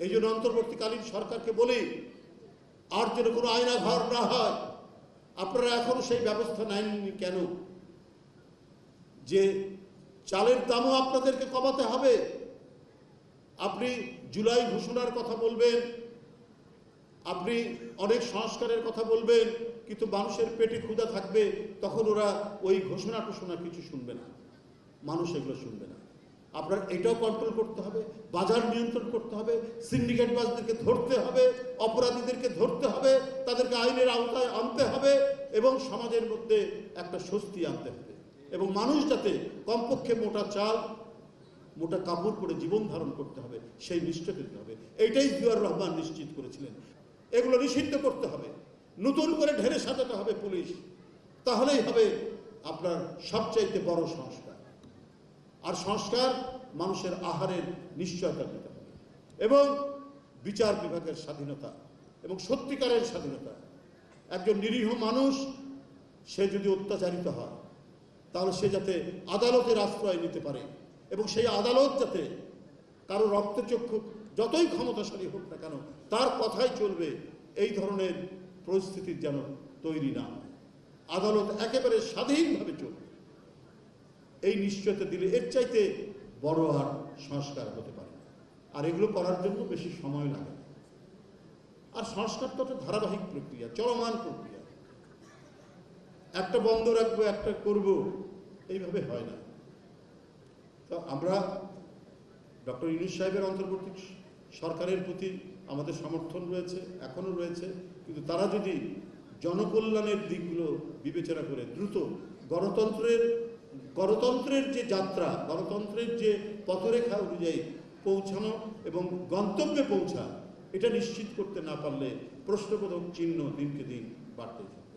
এই জন্য অন্তর্বর্তীকালীন সরকারকে বলি, আর যেন কোনো আয়নাঘর না হয়। আপনারা এখনও সেই ব্যবস্থা নেননি কেন? যে চালের দামও আপনাদেরকে কমাতে হবে। আপনি জুলাই ঘোষণার কথা বলবেন, আপনি অনেক সংস্কারের কথা বলবেন, কিন্তু মানুষের পেটে ক্ষুধা থাকবে, তখন ওরা ওই ঘোষণা টোষণা কিছু শুনবে না। মানুষ এগুলো শুনবে না। আপনার এটাও কন্ট্রোল করতে হবে, বাজার নিয়ন্ত্রণ করতে হবে সিন্ডিকেট বাসদেরকে ধরতে হবে, অপরাধীদেরকে ধরতে হবে, তাদেরকে আইনের আওতায় আনতে হবে এবং সমাজের মধ্যে একটা স্বস্তি আনতে হবে। এবং মানুষ যাতে কমপক্ষে মোটা চাল, মোটা কাপড় পরে জীবন ধারণ করতে হবে, সেই নিশ্চয় দিতে হবে। এইটাই জিয়ার রহমান নিশ্চিত করেছিলেন। এগুলো নিষিদ্ধ করতে হবে, নতুন করে ঢেলে সাজাতে হবে পুলিশ, তাহলেই হবে আপনার সবচাইতে বড় সংস্কার। আর সংস্কার মানুষের আহারের নিশ্চয়তা দিতে হবে। এবং বিচার বিভাগের স্বাধীনতা এবং সত্যিকারের স্বাধীনতা। একজন নিরীহ মানুষ, সে যদি অত্যাচারিত হয়, তাহলে সে যাতে আদালতের আশ্রয় নিতে পারে এবং সেই আদালত যাতে কারও রক্তচক্ষু যতই ক্ষমতাশালী হোক না কেন, তার কথাই চলবে, এই ধরনের পরিস্থিতির যেন তৈরি না আদালত একেবারে স্বাধীনভাবে চলবে। এই নিশ্চয়তা দিলে এর চাইতে বড় আর সংস্কার হতে পারে আর এগুলো করার জন্য বেশি সময় লাগে। আর সংস্কার তো একটা ধারাবাহিক প্রক্রিয়া, চলমান প্রক্রিয়া। একটা বন্ধ রাখব, একটা করব, এইভাবে হয় না। তো আমরা ডক্টর ইউনুস সাহেবের অন্তর্বর্তী সরকারের প্রতি আমাদের সমর্থন রয়েছে, এখনও রয়েছে। কিন্তু তারা যদি জনকল্যাণের দিকগুলো বিবেচনা করে দ্রুত গণতন্ত্রের গণতন্ত্রের যে যাত্রা, গণতন্ত্রের যে পথরেখা অনুযায়ী পৌঁছানো এবং গন্তব্যে পৌঁছা, এটা নিশ্চিত করতে না পারলে প্রশ্নবোধক চিহ্ন দিনকে দিন বাড়তে থাকে।